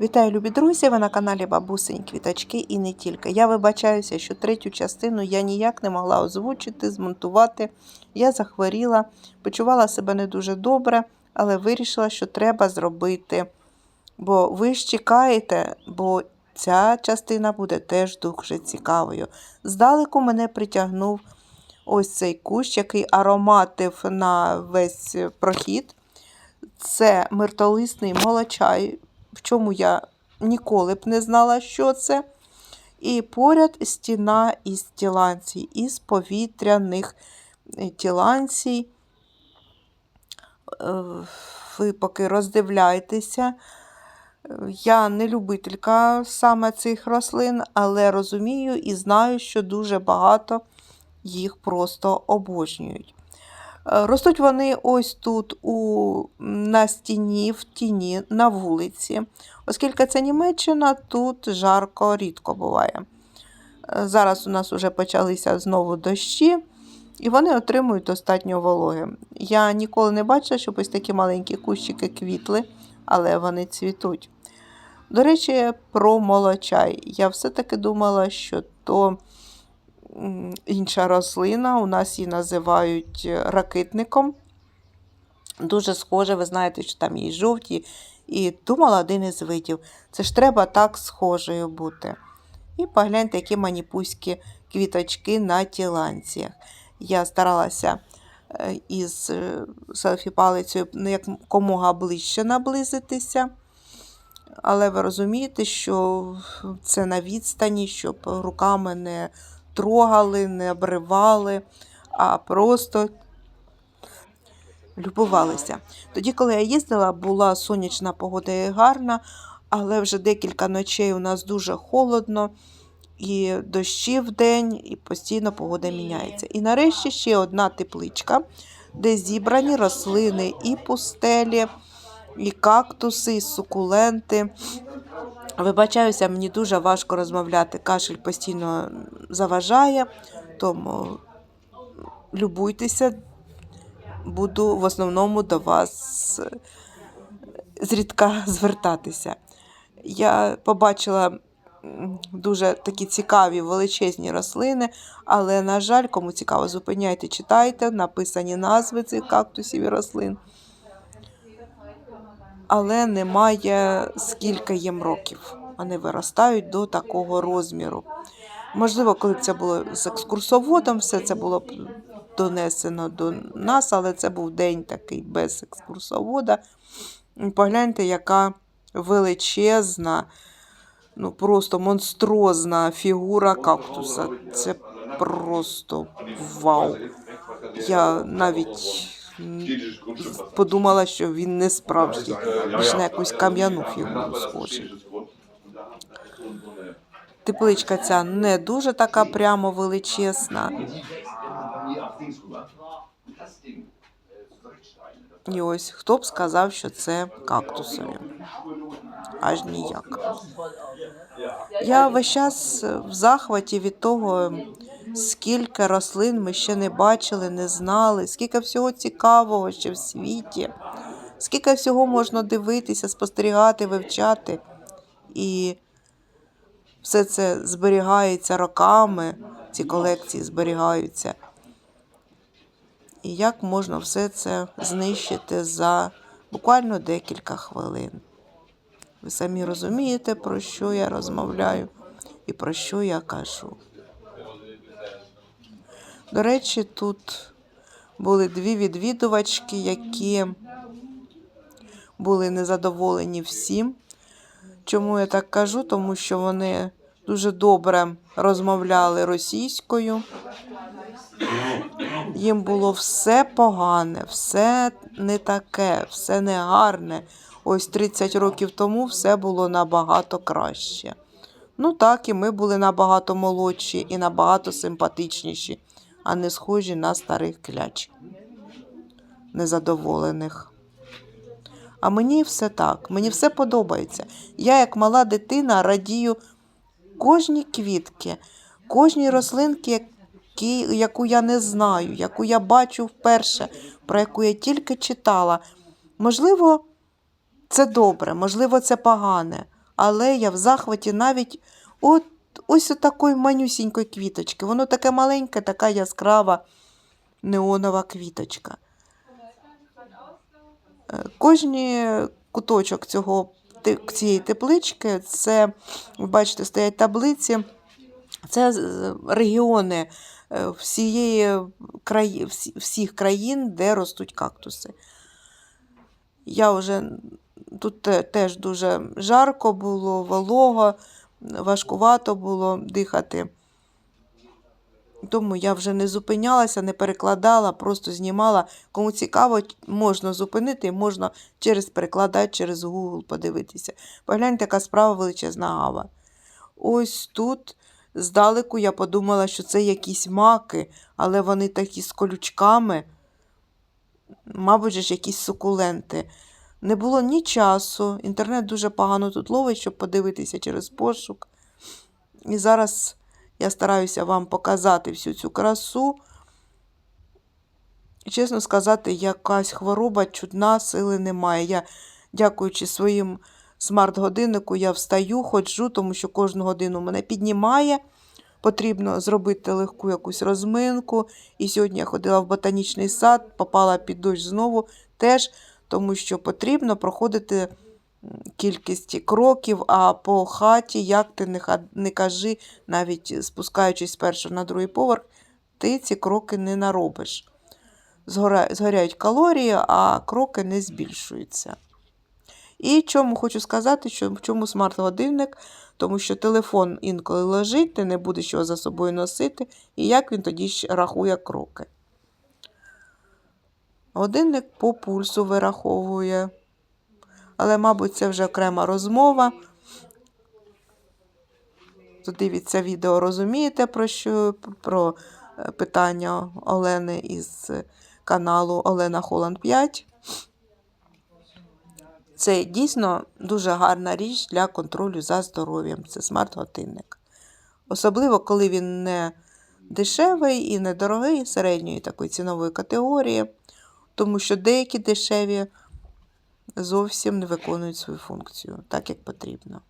Вітаю, любі друзі! Ви на каналі Бабусині Квіточки і не тільки. Я вибачаюся, що третю частину я ніяк не могла озвучити, змонтувати. Я захворіла, почувала себе не дуже добре, але вирішила, що треба зробити. Бо ви ж чекаєте, бо ця частина буде теж дуже цікавою. Здалеку мене притягнув ось цей кущ, який ароматив на весь прохід. Це миртолисний молочай, в чому я ніколи б не знала, що це. І поряд стіна із тіланцій, із повітряних е, тіланцій. Е, Ви поки роздивляйтеся. Я не любителька саме цих рослин, але розумію і знаю, що дуже багато їх просто обожнюють. Е, Ростуть вони ось тут у, на стіні, в тіні, на вулиці. Оскільки це Німеччина, тут жарко рідко буває. Е, Зараз у нас вже почалися знову дощі, і вони отримують достатньо вологи. Я ніколи не бачила, щоб ось такі маленькі кущики квітли, але вони цвітуть. До речі, про молочай. Я все-таки думала, що то інша рослина. У нас її називають е, ракитником. Дуже схоже, ви знаєте, що там є жовті. І думала один із видів. Це ж треба так схожою бути. І погляньте, які маніпуські квіточки на тіланціях. Я старалася е, із е, селфі-палицею ну, якомога ближче наблизитися. Але ви розумієте, що це на відстані, щоб руками не трогали, не обривали, а просто любувалися. Тоді, коли я їздила, була сонячна погода і гарна, але вже декілька ночей у нас дуже холодно, і дощі в день, і постійно погода міняється. І нарешті ще одна тепличка, де зібрані рослини і пустелі, і кактуси, і сукуленти. Вибачаюся, мені дуже важко розмовляти. Кашель постійно заважає, тому любуйтеся, буду в основному до вас зрідка звертатися. Я побачила дуже такі цікаві величезні рослини, але, на жаль, кому цікаво, зупиняйте, читайте, написані назви цих кактусів і рослин. Але немає скільки їм років. Вони виростають до такого розміру. Можливо, коли б це було з екскурсоводом, все це було б донесено до нас, але це був день такий без екскурсовода. Погляньте, яка величезна, ну просто монстрозна фігура кактуса. Це просто вау. Я навіть подумала, що він не справжній, більш на якусь кам'яну фігуру схожий. Тепличка ця не дуже така прямо величезна. І ось хто б сказав, що це кактусові. Аж ніяк. Я весь час в захваті від того, скільки рослин ми ще не бачили, не знали, скільки всього цікавого ще в світі, скільки всього можна дивитися, спостерігати, вивчати. І все це зберігається роками, ці колекції зберігаються. І як можна все це знищити за буквально декілька хвилин? Ви самі розумієте, про що я розмовляю і про що я кажу. До речі, тут були дві відвідувачки, які були незадоволені всім. Чому я так кажу? Тому що вони дуже добре розмовляли російською. Їм було все погане, все не таке, все не гарне. Ось 30 років тому все було набагато краще. Ну так, і ми були набагато молодші і набагато симпатичніші, а не схожі на старих кляч, незадоволених. А мені все так, мені все подобається. Я, як мала дитина, радію кожній квітки, кожній рослинки, яку я не знаю, яку я бачу вперше, про яку я тільки читала. Можливо, це добре, можливо, це погане, Але я в захваті навіть от ось такої манюсінької квіточки. Воно таке маленьке, така яскрава неонова квіточка. Е, Кожні куточок цього, цієї теплички, це, ви бачите, стоять таблиці. Це регіони е, всієї всіх країн, де ростуть кактуси. Я вже тут теж дуже жарко було, волого, важкувато було дихати. Тому я вже не зупинялася, не перекладала, просто знімала. Кому цікаво, можна зупинити, можна через перекладач, через Google подивитися. Погляньте, яка справа величезна гава. Ось тут здалеку я подумала, що це якісь маки, але вони такі з колючками. Мабуть, ж якісь сукуленти. Не було ні часу. Інтернет дуже погано тут ловить, щоб подивитися через пошук. І зараз я стараюся вам показати всю цю красу. Чесно сказати, якась хвороба чудна, сили немає. Я, дякуючи своїм смарт-годиннику, я встаю, ходжу, тому що кожну годину мене піднімає. Потрібно зробити легку якусь розминку. І сьогодні я ходила в ботанічний сад, попала під дощ знову теж, тому що потрібно проходити кількість кроків, а по хаті, як ти не, кажи, навіть спускаючись з першого на другий поверх, ти ці кроки не наробиш. Згоряють калорії, а кроки не збільшуються. І чому хочу сказати, що чому смарт-годинник, тому що телефон інколи лежить, ти не будеш його за собою носити, і як він тоді рахує кроки. Годинник по пульсу вираховує. Але, мабуть, це вже окрема розмова. Хто дивиться відео, розумієте, про що про е, питання Олени із каналу Олена Холланд 5. Це дійсно дуже гарна річ для контролю за здоров'ям. Це смарт-годинник. Особливо, коли він не дешевий і не дорогий, середньої такої цінової категорії, тому що деякі дешеві зовсім не виконують свою функцію так, як потрібно.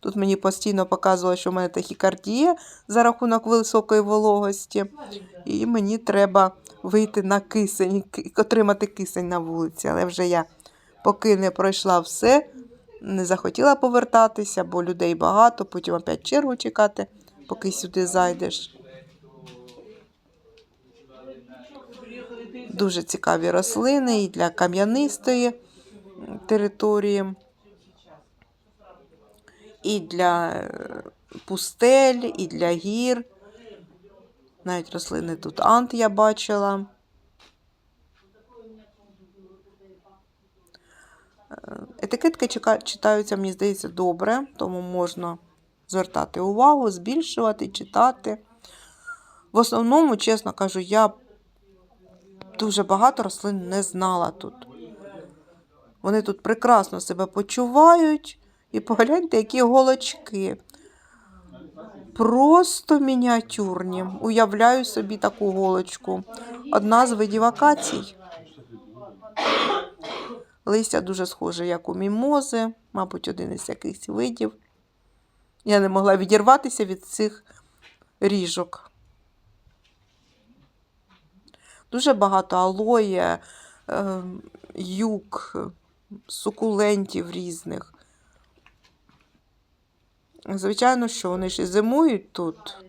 Тут мені постійно показувало, що в мене тахікардія за рахунок високої вологості, і мені треба вийти на кисень, отримати кисень на вулиці. Але вже я поки не пройшла все, не захотіла повертатися, бо людей багато, потім опять чергу чекати, поки сюди зайдеш. Дуже цікаві рослини і для кам'янистої території, і для е, пустель, і для гір. Навіть рослини тут ант я бачила. Е, Етикетки читаються, мені здається, добре, тому можна звертати увагу, збільшувати, читати. В основному, чесно кажу, я дуже багато рослин не знала тут. Вони тут прекрасно себе почувають. І погляньте, які голочки. Просто мініатюрні. Уявляю собі таку голочку. Одна з видів акацій. Листя дуже схоже, як у мімози, мабуть, один із якихось видів. Я не могла відірватися від цих ріжок. Дуже багато алоє, е, юк, сукулентів різних. Звичайно, що вони і зимують тут.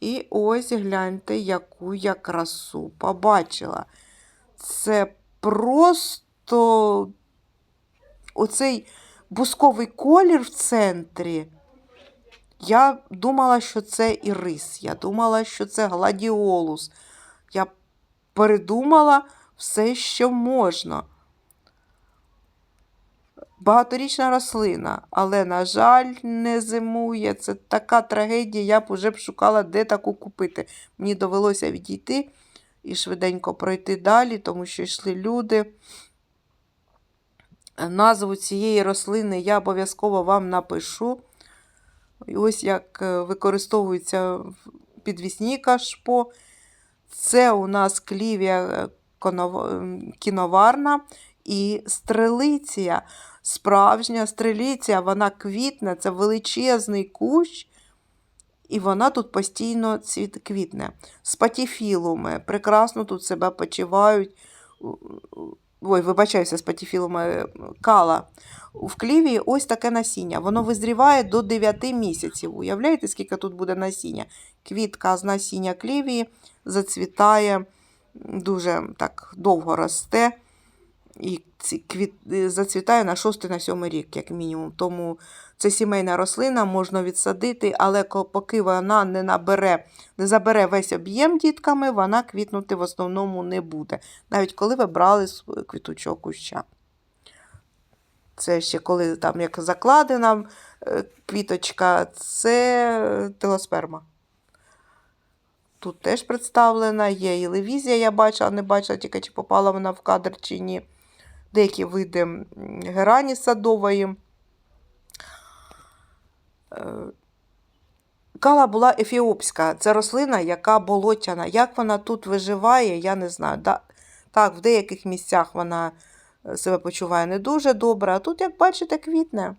І ось гляньте, яку я красу побачила. Це просто оцей бусковий колір в центрі. Я думала, що це ірис. Я думала, що це гладіолус. Я передумала все, що можна. Багаторічна рослина, але, на жаль, не зимує. Це така трагедія, я б уже б шукала, де таку купити. Мені довелося відійти і швиденько пройти далі, тому що йшли люди. Назву цієї рослини я обов'язково вам напишу. Ось як е, використовується підвісні кашпо. Це у нас конов- ем, кіноварна і стрелиція. Справжня стреліція, вона квітне, це величезний кущ, і вона тут постійно цвіт квітне. Спатіфілуми прекрасно тут себе почувають. Ой, вибачаюся, спатіфілуми кала. В кліві ось таке насіння. Воно визріває до 9 місяців. Уявляєте, скільки тут буде насіння? Квітка з насіння клівії зацвітає, дуже так довго росте. І квіт... е, зацвітає на 6 на 7 рік, як мінімум. Тому це сімейна рослина, можна відсадити, але поки вона не набере, не забере весь об'єм дітками, вона квітнути в основному не буде. Навіть коли ви брали з квітучого куща. Це ще коли там як закладена е, квіточка, це телосперма. Тут теж представлена, є і левізія, я бачила, не бачила тільки чи попала вона в кадр чи ні. Деякі види герані садової. Е, Кала була ефіопська. Це рослина, яка болотяна. Як вона тут виживає, я не знаю. Так, в деяких місцях вона е, себе почуває не дуже добре, а тут, як бачите, квітне.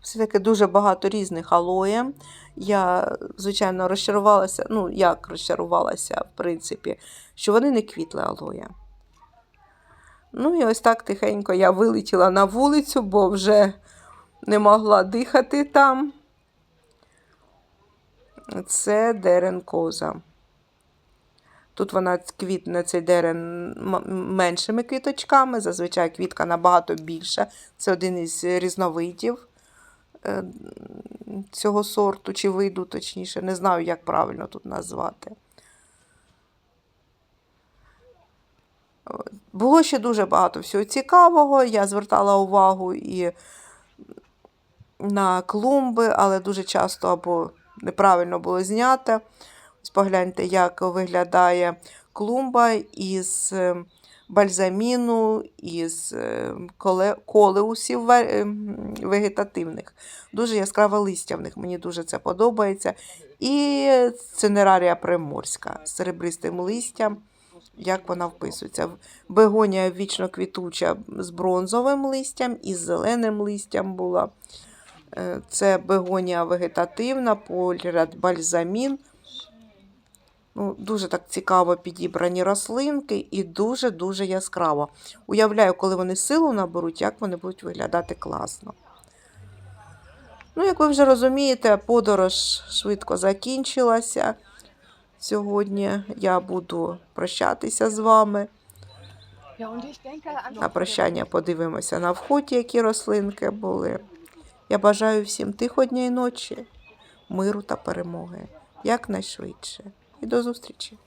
Все-таки дуже багато різних алоє. Я, звичайно, розчарувалася, ну, як розчарувалася, в принципі, що вони не квітли алоє. Ну і ось так тихенько я вилетіла на вулицю, бо вже не могла дихати там. Це дерен коза. Тут вона квітне цей дерен меншими квіточками. Зазвичай квітка набагато більша. Це один із різновидів е, цього сорту чи виду, точніше. Не знаю, як правильно тут назвати. Було ще дуже багато всього цікавого. Я звертала увагу і на клумби, але дуже часто або неправильно було знято. Ось погляньте, як виглядає клумба із е, бальзаміну, із е, колеусів ве- е, м, вегетативних. Дуже яскраве листя в них, мені дуже це подобається. І цинерарія приморська з серебристим листям. Як вона вписується? Бегонія вічно квітуча з бронзовим листям і з зеленим листям була. Е, Це бегонія вегетативна, полірад бальзамін. Ну, дуже так цікаво підібрані рослинки і дуже-дуже яскраво. Уявляю, коли вони силу наберуть, як вони будуть виглядати класно. Ну, як ви вже розумієте, подорож швидко закінчилася. Сьогодні я буду прощатися з вами. На прощання подивимося на вході, які рослинки були. Я бажаю всім тихо дня і ночі, миру та перемоги якнайшвидше. І до зустрічі!